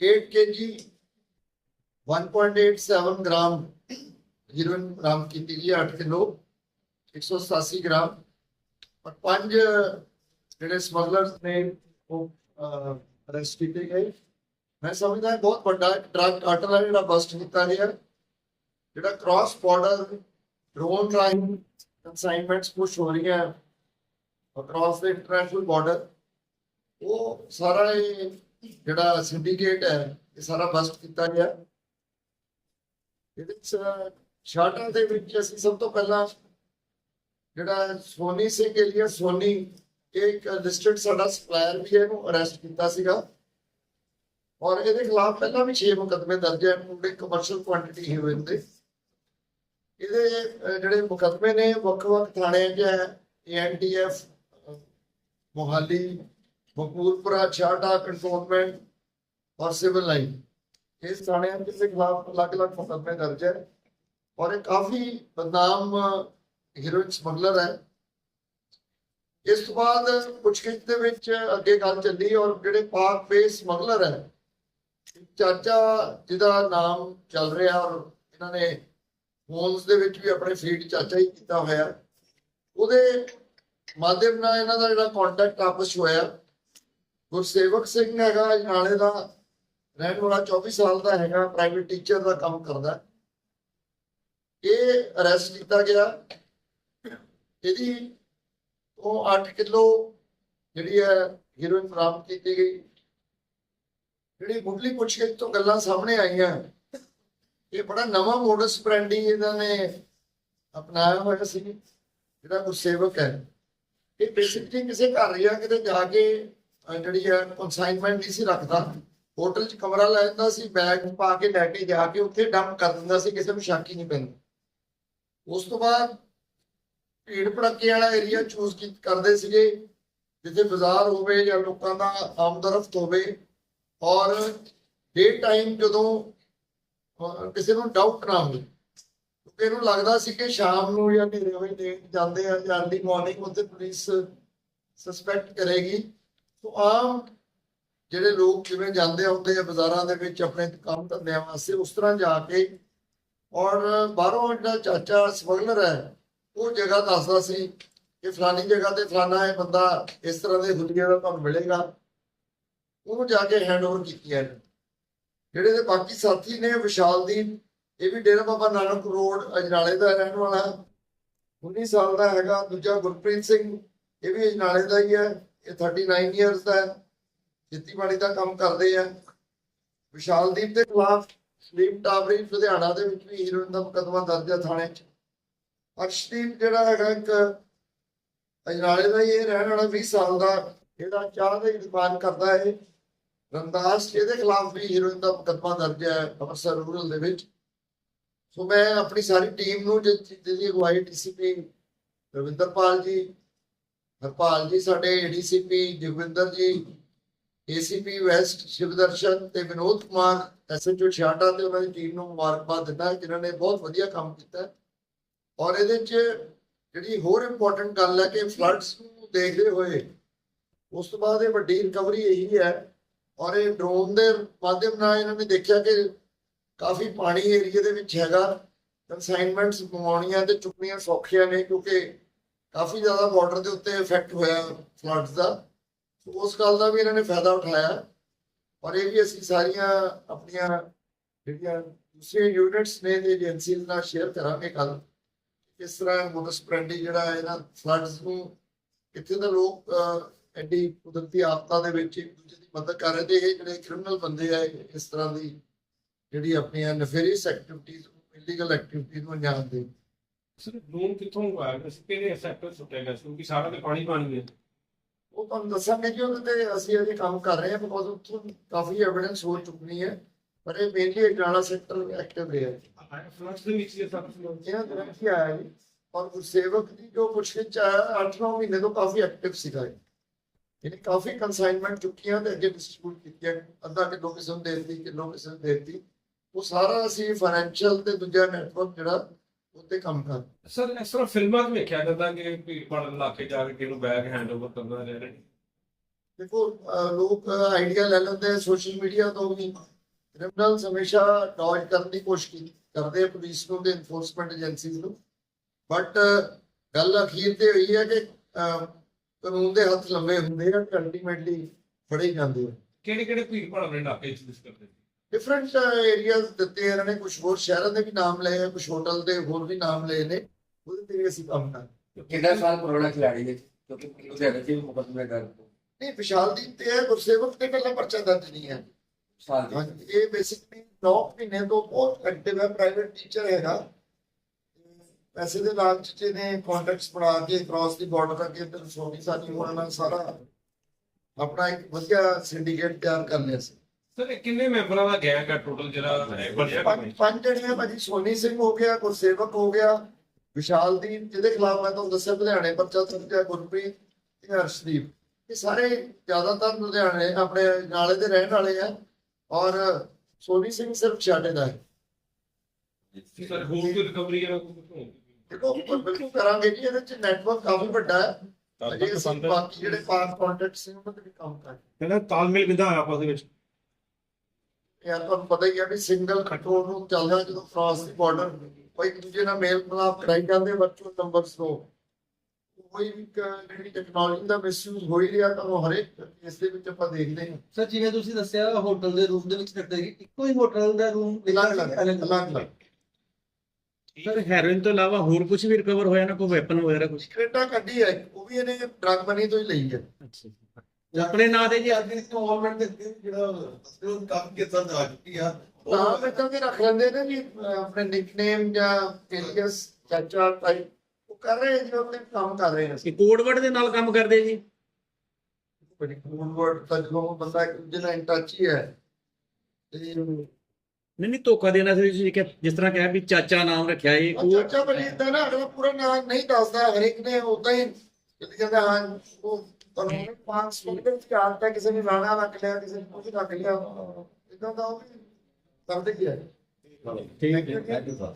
8 kg 1.87 gram heroin ਬਰਾਮਦ ਕੀਤੀ ਗਈ 8 ਕਿਲੋ 187 ਗ੍ਰਾਮ ਔਰ ਪੰਜ ਜਿਹੜੇ ਸਮਗਲਰਸ ਨੇ ਉਹ ਅਰੈਸਟ ਕੀਤੇ ਗਏ ਮੈਂ ਸਮਝਦਾ ਇਹ ਬਹੁਤ ਵੱਡਾ ਡਰਗ ਕਾਰਟਲ ਹੈ ਜਿਹੜਾ ਬਸਟ ਕੀਤਾ ਗਿਆ ਜਿਹੜਾ ਕ੍ਰਾਸ ਬਾਰਡਰ ਡਰੋਨ ਰਾਈਨ ਕੰਸਾਈਨਮੈਂਟਸ ਪੁਸ਼ ਹੋ ਰਹੀਆਂ ਅਕ੍ਰਾਸ ਦ ਇੰਟਰਨੈਸ਼ਨਲ ਬਾਰਡਰ ਉਹ ਸਾਰਾ ਇਹ ਜਿਹੜਾ ਸਿੰਡੀਕੇਟ ਹੈ, ਇਹ ਸਾਰਾ ਬਸਟ ਕੀਤਾ ਗਿਆ। ਇਹਦੇ ਵਿੱਚ ਸ਼ਾਰਟਾਂ ਦੇ ਵਿੱਚ ਅਸੀਂ ਸਭ ਤੋਂ ਪਹਿਲਾਂ ਜਿਹੜਾ ਸੋਨੀ ਸਿੰਘ ਏਲੀਆ ਸੋਨੀ ਇੱਕ ਲਿਸਟਡ ਸਾਡਾ ਸਪਲਾਇਰ ਵੀ ਹੈ, ਇਹਨੂੰ ਅਰੈਸਟ ਕੀਤਾ ਸੀਗਾ। ਔਰ ਇਹਦੇ ਖਿਲਾਫ ਪਹਿਲਾਂ ਵੀ 6 ਮੁਕੱਦਮੇ ਦਰਜ ਹੈ ਪੂਰੇ ਕਮਰਸ਼ੀਅਲ ਕੁਆਂਟੀਟੀ ਹੀਰੋਇਨ ਦੇ ਇਹਦੇ ਜਿਹੜੇ ਮੁਕੱਦਮੇ ਨੇ, ਵੱਖ-ਵੱਖ ਥਾਣਿਆਂ 'ਚ ਹੈ ਏਐਨਟੀਐਫ ਮੋਹਾਲੀ ਬਕੂਰਪੁਰਾ ਛਾਟਾ ਕੰਟੋਨਮੈਂਟ ਔਰ ਸਿਵਲ ਲਾਈਨ ਇਸ ਥਾਣਿਆਂ ਦੇ ਖਿਲਾਫ ਅਲੱਗ-ਅਲੱਗ ਮੁਕੱਦਮੇ ਦਰਜ ਹੈ। ਔਰ ਇਹ ਕਾਫੀ ਬਦਨਾਮ ਹੀਰੋਇਨ ਸਮਗਲਰ ਹੈ। ਇਸ ਤੋਂ ਬਾਅਦ ਪੁੱਛਗਿੱਛ ਦੇ ਵਿੱਚ ਅੱਗੇ ਗੱਲ ਚੱਲੀ ਔਰ ਜਿਹੜੇ ਪਾਕ ਬੇਸ ਸਮਗਲਰ ਹੈ, ਚਾਚਾ ਜਿਹਦਾ ਨਾਮ ਚੱਲ ਰਿਹਾ ਔਰ ਇਹਨਾਂ ਨੇ ਫੋਨਸ ਦੇ ਵਿੱਚ ਵੀ ਆਪਣੇ ਫੀਡ ਚਾਚਾ ਹੀ ਕੀਤਾ ਹੋਇਆ। ਉਹਦੇ ਮਾਧਿਅਮ ਨਾਲ ਇਹਨਾਂ ਦਾ ਜਿਹੜਾ ਕੰਟੈਕਟ ਆਪਸ ਹੋਇਆ। ਗੁਰਸੇਵਕ ਸਿੰਘ ਹੈਗਾ ਨਾਲੇ ਦਾ ਰਹਿਣ ਵਾਲਾ 24 ਸਾਲ ਦਾ ਹੈਗਾ ਪ੍ਰਾਈਵੇਟ ਟੀਚਰ ਦਾ ਕੰਮ ਕਰਦਾ। ਇਹ ਅਰੈਸਟ ਕੀਤਾ ਗਿਆ। ਇਹਦੀ ਉਹ 8 ਕਿਲੋ ਜਿਹੜੀ ਹੈ ਹੀਰੋਇਨ ਬਰਾਮਦ ਕੀਤੀ ਗਈ। ਜਿਹੜੀ ਮੁੱਢਲੀ ਪੁੱਛਗਿੱਛ ਤੋਂ ਗੱਲਾਂ ਸਾਹਮਣੇ ਆਈਆਂ। ਇਹ ਬੜਾ ਨਵਾਂ ਮੋਡਸ ਬ੍ਰਾਂਡੀ ਇਹਨਾਂ ਨੇ ਅਪਣਾਇਆ ਹੋਇਆ ਸੀ, ਜਿਹੜਾ ਗੁਰਸੇਵਕ ਹੈ। ਇਹ ਬੇਸਿਕਲੀ ਕਿਸੇ ਘਰ ਜਾਂ ਕਿਤੇ ਜਾ ਕੇ ਜਿਹੜੀ ਹੈ ਕਨਸਾਈਨਮੈਂਟ ਨਹੀਂ ਸੀ ਰੱਖਦਾ। ਹੋਟਲ 'ਚ ਕਮਰਾ ਲੈ ਜਾਂਦਾ ਸੀ ਬੈਗ ਪਾ ਕੇ ਲੈ ਕੇ ਜਾ ਕੇ ਉੱਥੇ ਡੰਪ ਕਰ ਦਿੰਦਾ ਸੀ, ਕਿਸੇ ਨੂੰ ਸ਼ੱਕ ਹੀ ਨਹੀਂ ਪੈਂਦਾ। ਉਸ ਤੋਂ ਬਾਅਦ ਭੀੜ ਭੜੱਕੇ ਵਾਲਾ ਏਰੀਆ ਚੂਜ਼ ਕਰਦੇ ਸੀਗੇ, ਜਿੱਥੇ ਬਾਜ਼ਾਰ ਹੋਵੇ ਜਾਂ ਲੋਕਾਂ ਦਾ ਆਮਦਰਫਤ ਹੋਵੇ, ਔਰ ਡੇ ਟਾਈਮ ਜਦੋਂ ਕਿਸੇ ਨੂੰ ਡਾਊਟ ਨਾ ਹੋਵੇ ਕਿਉਂਕਿ ਇਹਨੂੰ ਲੱਗਦਾ ਸੀ ਕਿ ਸ਼ਾਮ ਨੂੰ ਜਾਂ ਹਨੇਰੇ ਹੋਏ ਲੇਟ ਜਾਂਦੇ ਆ, ਜਾਂ ਅਰਲੀ ਮਾਰਨਿੰਗ ਉੱਥੇ ਪੁਲਿਸ ਸਸਪੈਕਟ ਕਰੇਗੀ। ਸੋ ਆਮ ਜਿਹੜੇ ਲੋਕ ਕਿਵੇਂ ਜਾਂਦੇ ਹੁੰਦੇ ਆ ਬਾਜ਼ਾਰਾਂ ਦੇ ਵਿੱਚ ਆਪਣੇ ਕੰਮ ਧੰਦਿਆਂ ਵਾਸਤੇ, ਉਸ ਤਰ੍ਹਾਂ ਜਾ ਕੇ ਔਰ ਬਾਹਰੋਂ ਜਿਹੜਾ ਚਾਚਾ ਸਮਗਲਰ ਹੈ, ਉਹ ਜਗ੍ਹਾ ਦੱਸਦਾ ਸੀ ਕਿ ਫਲਾਨੀ ਜਗ੍ਹਾ ਤੇ ਫਲਾਨਾ ਇਹ ਬੰਦਾ ਇਸ ਤਰ੍ਹਾਂ ਦੇ ਹੁਲੀਏ ਦਾ ਤੁਹਾਨੂੰ ਮਿਲੇਗਾ। ਉਹਨੂੰ ਜਾ ਕੇ ਹੈਂਡਓਵਰ ਕੀਤੀ ਹੈ। ਜਿਹੜੇ ਦੇ ਬਾਕੀ ਸਾਥੀ ਨੇ ਵਿਸ਼ਾਲਦੀਪ ਇਹ ਵੀ ਡੇਰਾ ਬਾਬਾ ਨਾਨਕ ਰੋਡ, ਅਜਨਾਲੇ ਦਾ ਰਹਿਣ ਵਾਲਾ। ਹੈ। 19 ਸਾਲ ਦਾ ਹੈਗਾ। ਦੂਜਾ ਗੁਰਪ੍ਰੀਤ ਸਿੰਘ, ਇਹ ਵੀ ਅਜਨਾਲੇ ਦਾ ਹੀ ਹੈ। ਇਹ 39 ਇਅਰਸ ਦਾ ਖੇਤੀਬਾੜੀ ਦਾ ਕੰਮ ਕਰਦੇ ਆ। ਵਿਸ਼ਾਲਦੀਪ ਦੇ ਖਿਲਾਫ ਸਲੀਪ ਟਾਵਰੀ ਲੁਧਿਆਣਾ ਦੇ ਵਿੱਚ ਵੀ ਹੀਰੋਇਨ ਦਾ ਮੁਕੱਦਮਾ ਦਰਜ ਹੈ ਥਾਣੇ 'ਚ। ਅਰਸ਼ਦੀਪ ਜਿਹੜਾ ਹੈਗਾ ਇੱਕ ਅਜਨਾਲੇ ਦਾ ਇਹ ਰਹਿਣ ਵਾਲਾ 20 ਸਾਲ ਦਾ ਇਹਦਾ ਚਾਹ ਦੀ ਦੁਕਾਨ ਕਰਦਾ ਹੈ ਰੰਦਾਸ ਇਹਦੇ ਖਿਲਾਫ ਵੀ ਹੀਰੋਇਨ ਦਾ ਮੁਕੱਦਮਾ ਦਰਜ ਹੈ ਅੰਮ੍ਰਿਤਸਰ ਰੂਰਲ ਦੇ ਵਿੱਚ। ਸੋ ਮੈਂ ਆਪਣੀ ਸਾਰੀ ਟੀਮ ਨੂੰ ਜਿ- ਜਿਹਦੀ ਅਗਵਾਈ ਡੀਸੀਪੀ ਰਵਿੰਦਰਪਾਲ ਜੀ ਹਰਪਾਲ ਜੀ, ਸਾਡੇ ਏਡੀਸੀਪੀ ਜਗਵਿੰਦਰ ਜੀ ਏਸੀਪੀ ਵੈਸਟ ਸ਼ਿਵਦਰਸ਼ਨ ਤੇ ਵਿਨੋਦ ਕੁਮਾਰ ਐਸਐਚਓ ਛਾਟਾ ਤੇ ਉਹਨਾਂ ਦੀ ਟੀਮ ਨੂੰ ਮੁਬਾਰਕਬਾਦ ਦਿੰਦਾ ਜਿਨ੍ਹਾਂ ਨੇ ਬਹੁਤ ਵਧੀਆ ਕੰਮ ਕੀਤਾ ਔਰ ਇਹਦੇ 'ਚ ਜਿਹੜੀ ਹੋਰ ਇੰਪੋਰਟੈਂਟ ਗੱਲ ਹੈ ਕਿ ਫਲੱਡਸ ਨੂੰ ਦੇਖਦੇ ਹੋਏ ਉਸ ਤੋਂ ਬਾਅਦ ਇਹ ਵੱਡੀ ਰਿਕਵਰੀ ਇਹੀ ਹੈ। ਔਰ ਇਹ ਡਰੋਨ ਦੇ ਮਾਧਿਅਮ ਨਾਲ ਇਹਨਾਂ ਨੇ ਦੇਖਿਆ ਕਿ ਕਾਫੀ ਪਾਣੀ ਏਰੀਆ ਦੇ ਵਿੱਚ ਹੈਗਾ। ਕਨਸਾਈਨਮੈਂਟਸ ਮੰਗਾਉਣੀਆਂ ਤੇ ਚੁੱਕਣੀਆਂ ਸੌਖੀਆਂ ਨੇ ਕਿਉਂਕਿ ਕਾਫੀ ਜ਼ਿਆਦਾ ਬਾਰਡਰ ਦੇ ਉੱਤੇ ਇਫੈਕਟ ਹੋਇਆ ਫਲੱਡਸ ਦਾ। ਸੋ ਉਸ ਗੱਲ ਦਾ ਵੀ ਇਹਨਾਂ ਨੇ ਫਾਇਦਾ ਉਠਾਇਆ। ਔਰ ਇਹ ਵੀ ਅਸੀਂ ਸਾਰੀਆਂ ਆਪਣੀਆਂ ਜਿਹੜੀਆਂ ਦੂਸਰੀਆਂ ਯੂਨਿਟਸ ਨੇ ਤੇ ਏਜੰਸੀਜ਼ ਨਾਲ ਸ਼ੇਅਰ ਕਰਾਂਗੇ ਕੱਲ ਕਿਸ ਤਰ੍ਹਾਂ ਮੋਟਸ ਜਿਹੜਾ ਹੈ ਇਹਨਾਂ ਫਲੱਡਸ ਨੂੰ ਇੱਥੇ ਦੇ ਲੋਕ ਐਡੀ ਕੁਦਰਤੀ ਆਫਤਾਂ ਦੇ ਵਿੱਚ ਇੱਕ ਦੂਜੇ ਦੀ ਮਦਦ ਕਰ ਰਹੇ ਤੇ ਇਹ ਜਿਹੜੇ ਕ੍ਰਿਮੀਨਲ ਬੰਦੇ ਆ ਇਸ ਤਰ੍ਹਾਂ ਦੀ ਜਿਹੜੀ ਆਪਣੀਆਂ ਨਫੇਰੀਅਸ ਐਕਟੀਵਿਟੀਜ਼ ਇਲੀਗਲ ਐਕਟੀਵਿਟੀਜ਼ ਨੂੰ ਅੰਜਾਮ ਦੇ ਸਰ ਕਿੱਥੋਂ ਆਇਆ ਸੀ ਕਿਹੜੇ ਸੈਕਟਰ ਸੁੱਟਿਆ ਗਿਆ ਕਿਉਂਕਿ ਸਾਰਾ ਤੇ ਪਾਣੀ ਪਾਣੀ ਹੈ। ਉਹ ਤੁਹਾਨੂੰ ਦੱਸਾਂਗੇ ਜੀ ਉਹਦੇ ਤੇ ਅਸੀਂ ਅਜੇ ਕੰਮ ਕਰ ਰਹੇ ਹਾਂ ਬਿਕੋਜ਼ ਉੱਥੋਂ ਕਾਫੀ ਐਵੀਡੈਂਸ ਹੋ ਚੁੱਕੀ ਹੈ। ਪਰ ਇਹ ਮੇਨਲੀ ਅਜਨਾਲਾ ਸੈਕਟਰ ਐਕਟਿਵ ਰਿਹਾ। ਜੀ ਫਲੱਡ ਦੇ ਵਿੱਚ ਇਹ ਸਭ ਕੁਝ ਇਹਨਾਂ ਦਿਨਾਂ 'ਚ ਹੀ ਆਇਆ ਜੀ। ਔਰ ਗੁਰਸੇਵਕ ਦੀ ਜੋ ਪੁੱਛਗਿੱਛ ਆਇਆ 8-9 ਮਹੀਨੇ ਤੋਂ ਕਾਫੀ ਐਕਟਿਵ ਸੀਗਾ ਇਹ। ਇਹਨੇ ਕਾਫੀ ਕਨਸਾਈਨਮੈਂਟ ਚੁੱਕੀਆਂ ਤੇ ਅੱਗੇ ਡਿਸਟ੍ਰੀਬਿਊਟ ਕੀਤੀਆਂ। ਅੱਧਾ ਕਿਲੋ ਕਿਸੇ ਨੂੰ ਦੇ ਦਿੱਤੀ ਕਿਲੋ ਕਿਸੇ ਨੂੰ ਦੇ ਦਿੱਤੀ। ਉਹ ਸਾਰਾ ਅਸੀਂ ਫਾਈਨੈਂਸ਼ੀਅਲ ਤੇ ਦੂਜਾ ਨੈਟਵਰਕ ਜਿਹੜਾ ਉੱਤੇ ਕੰਮ ਕਰ। ਸਰ ਇਸ ਤਰ੍ਹਾਂ ਫਿਲਮਾਂ 'ਚ ਵੇਖਿਆ ਜਾਂਦਾ ਕਿ ਭੀੜ ਭਾੜ ਇਲਾਕੇ ਜਾ ਕੇ ਕਿਹਨੂੰ ਬੈਗ ਹੈਂਡਓਵਰ ਕਰਨਾ ਰਹਿ ਰਹੇ ਦੇਖੋ ਲੋਕ ਆਈਡੀਆ ਲੈ ਲੈਂਦੇ ਸੋਸ਼ਲ ਮੀਡੀਆ ਤੋਂ ਵੀ। ਕ੍ਰਿਮੀਨਲਸ ਹਮੇਸ਼ਾ ਡੌਜ ਕਰਨ ਦੀ ਕੋਸ਼ਿਸ਼ ਕਰਦੇ ਪੁਲਿਸ ਨੂੰ ਤੇ ਇਨਫੋਰਸਮੈਂਟ ਏਜੰਸੀਜ਼ ਨੂੰ। ਬਟ ਗੱਲ ਅਖੀਰ ਤੇ ਹੋਈ ਹੈ ਕਿ ਕਾਨੂੰਨ ਦੇ ਹੱਥ ਲੰਮੇ ਹੁੰਦੇ ਆ ਅਲਟੀਮੇਟਲੀ ਫੜੇ ਜਾਂਦੇ ਆ। ਕਿਹੜੇ ਕਿਹੜੇ ਭੀੜ ਭਾੜ ਵਾਲੇ ਇਲਾਕੇ ਚ ਕਰਦੇ ਡਿਫਰੈਂਟ ਏਰੀਆਜ਼ ਦਿੱਤੇ ਆ ਇਹਨਾਂ ਨੇ ਕੁਝ ਹੋਰ ਸ਼ਹਿਰਾਂ ਦੇ ਵੀ ਨਾਮ ਲਏ ਆ ਕੁਝ ਹੋਟਲ ਦੇ ਹੋਰ ਵੀ ਨਾਮ ਲਏ ਨੇ ਉਹਦੇ ਤੇ ਵੀ ਅਸੀਂ ਕੰਮ ਕਰ ਕਿੰਨਾ ਸਾਲ ਪੁਰਾਣਾ ਖਿਲਾੜੀ ਹੈ? ਕਿਉਂਕਿ ਲੁਧਿਆਣੇ ਚ ਵੀ ਮੁਕਦਮੇ ਕਰ ਨਹੀਂ ਵਿਸ਼ਾਲਦੀਪ ਤੇ ਹੈ ਗੁਰਸੇਵਕ ਤੇ ਪਹਿਲਾਂ ਪਰਚਾ ਦਰਜ ਨਹੀਂ ਹੈ। ਇਹ ਬੇਸਿਕਲੀ 9 ਮਹੀਨੇ ਤੋਂ ਬਹੁਤ ਐਕਟਿਵ ਹੈ ਪ੍ਰਾਈਵੇਟ ਟੀਚਰ ਹੈਗਾ। ਪੈਸੇ ਦੇ ਲਾਲਚ ਚ ਇਹਨੇ ਕੰਟੈਕਟਸ ਬਣਾ ਕੇ ਕ੍ਰਾਸ ਦੀ ਬਾਰਡਰ ਅੱਗੇ ਤੇ ਸੋਨੀ ਸਾਨੀ ਹੋਣਾ ਨਾਲ ਸਾਰਾ ਆਪਣਾ ਇੱਕ ਵਧੀਆ ਸਿੰਡੀਕੇਟ ਤਿਆਰ ਕਰ ਲਿਆ ਸੀ। ਸਰ ਕਿੰਨੇ ਮੈਂਬਰਾਂ ਦਾ ਗੈਂਗ ਹੈ ਟੋਟਲ ਜਿਹੜਾ ਬਣਿਆ ਪੰਜ ਪੰਜ ਜਣੇ ਆ ਭਾਜੀ ਸੋਨੀ ਸਿੰਘ ਹੋ ਗਿਆ ਗੁਰਸੇਵਕ ਹੋ ਗਿਆ ਵਿਸ਼ਾਲਦੀਪ ਜਿਹਦੇ ਖਿਲਾਫ ਮੈਂ ਤੁਹਾਨੂੰ ਦੱਸਿਆ ਲੁਧਿਆਣੇ ਪਰਚਾ ਦਰਜ ਗੁਰਪ੍ਰੀਤ ਤੇ ਹਰਸ਼ਦੀਪ। ਇਹ ਸਾਰੇ ਜ਼ਿਆਦਾਤਰ ਲੁਧਿਆਣੇ ਆਪਣੇ ਨਾਲੇ ਦੇ ਰਹਿਣ ਵਾਲੇ ਆ ਔਰ ਸੋਨੀ ਸਿੰਘ ਸਿਰਫ ਛਾਟੇ ਦਾ ਹੈ। ਸਰ ਹੋਰ ਕੋਈ ਰਿਕਵਰੀ ਕੋਈ ਦੇਖੋ ਪਰ ਬਿਲਕੁਲ ਕਰਾਂਗੇ ਜੀ ਇਹਦੇ ਚ ਨੈਟਵਰਕ ਕਾਫੀ ਵੱਡਾ ਹੈ। ਅਜੇ ਅਸੀਂ ਬਾਕੀ ਜਿਹੜੇ ਪਾਸ ਕੰਟੈਕਟਸ ਨੇ ਉਹਨਾਂ ਤੇ ਵੀ ਕੰਮ ਕਰ ਕਹਿੰਦਾ ਤਾਲਮੇਲ ਕਿੱਦਾਂ ਹੋਇਆ ਆਪਸ ਦੇ ਵਿੱਚ। ਯਾਰ ਤੁਹਾਨੂੰ ਪਤਾ ਹੀ ਹੈ ਵੀ ਸਿੰਗਲ ਕੰਟਰੋਲ ਰੂਮ ਚੱਲਦਾ ਜਦੋਂ ਕ੍ਰਾਸ ਦੀ ਬਾਰਡਰ ਕੋਈ ਇੱਕ ਦੂਜੇ ਨਾਲ ਮੇਲ ਮਿਲਾਪ ਕਰਾਈ ਜਾਂਦੇ ਵਰਚੁਅਲ ਨੰਬਰਸ ਤੋਂ। ਕੋਈ ਵੀ ਜਿਹੜੀ ਟੈਕਨੋਲੋਜੀ ਦਾ ਮਿਸਯੂਜ਼ ਹੋ ਹੀ ਰਿਹਾ ਤਾਂ ਉਹ ਹਰੇਕ ਇਸ ਦੇ ਵਿੱਚ ਆਪਾਂ ਦੇਖਦੇ ਹਾਂ। ਸਰ ਜਿਵੇਂ ਤੁਸੀਂ ਦੱਸਿਆ ਹੋਟਲ ਦੇ ਰੂਮ ਦੇ ਵਿੱਚ ਰੱਖਦੇ ਕਿ ਇੱਕੋ ਹੀ ਹੋਟਲ ਦਾ ਰੂਮ ਅਲੱਗ ਅਲੱਗ ਸਰ ਹੈਰੋਇਨ ਤੋਂ ਇਲਾਵਾ ਹੋਰ ਕੁਝ ਵੀ ਰਿਕਵਰ ਹੋਇਆ ਨਾ ਕੋਈ ਵੈਪਨ ਵਗੈਰਾ ਕੁਝ ਕ੍ਰੇਟਾ ਕੱਢੀ ਹੈ ਉਹ ਵੀ ਇਹਨੇ ਡਰਗ ਮਨੀ ਤੋਂ ਹੀ ਲਈ ਹੈ। ਆਪਣੇ ਨਾਂ ਤੇ ਜੀ ਆਦਮੀ ਨੂੰ ਗਵਰਨਮੈਂਟ ਦੇ ਜਿਹੜਾ ਉਹ ਕੰਮ ਕੀਤਾ ਜਾ ਚੁੱਕੀ ਆ। ਨਾਮ ਇਦਾਂ ਦੇ ਰੱਖ ਲੈਂਦੇ ਨੇ ਵੀ ਅਹ, ਆਪਣੇ ਨਿਕਨੇਮ ਜਾਂ ਏਲੀਅਸ ਚਾਚਾ ਟਾਈਪ ਉਹ ਕਰ ਰਹੇ ਜੀ ਉਹਨੇ ਕੰਮ ਕਰ ਰਹੇ ਨੇ ਇਹ ਕੋਡ ਵਰਡ ਦੇ ਨਾਲ ਕੰਮ ਕਰਦੇ ਜੀ? ਕੋਈ ਕੂਲ ਵਰਡ ਤਾਂ ਜਦੋਂ ਬੰਦਾ ਇੱਕ ਦੂਜੇ ਨਾਲ ਇਨ ਟੱਚ ਹੀ ਹੈ ਤੇ ਨਹੀਂ ਨਹੀਂ ਧੋਖਾ ਦੇਣਾ ਸੀ ਤੁਸੀਂ ਕਿ ਜਿਸ ਤਰ੍ਹਾਂ ਕਿਹਾ ਵੀ ਚਾਚਾ ਨਾਮ ਰੱਖਿਆ ਇਹ ਉਹ ਚਾਚਾ ਬਣੀ ਇਦਾਂ ਨਾ ਅਗਲਾ ਪੂਰਾ ਨਾਮ ਨਹੀਂ ਦੱਸਦਾ ਹਰੇਕ ਨੇ ਉਦਾਂ ਹੀ ਕਹਿੰਦਾ ਹਾਂ ਉਹ ਤੁਹਾਨੂੰ ਪੰਜ ਸਟੇਟ ਵਿੱਚ ਚਾਹਤਾ ਕਿਸੇ ਨੇ ਰਾਣਾ ਰੱਖ ਲਿਆ ਕਿਸੇ ਨੇ ਕੁਝ ਰੱਖ ਲਿਆ। ਇਦਾਂ ਦਾ ਉਹ ਵੀ ਕਰਦੇ ਕੀ ਹੈ ਠੀਕ ਹੈ ਥੈਂਕ ਯੂ ਸਰ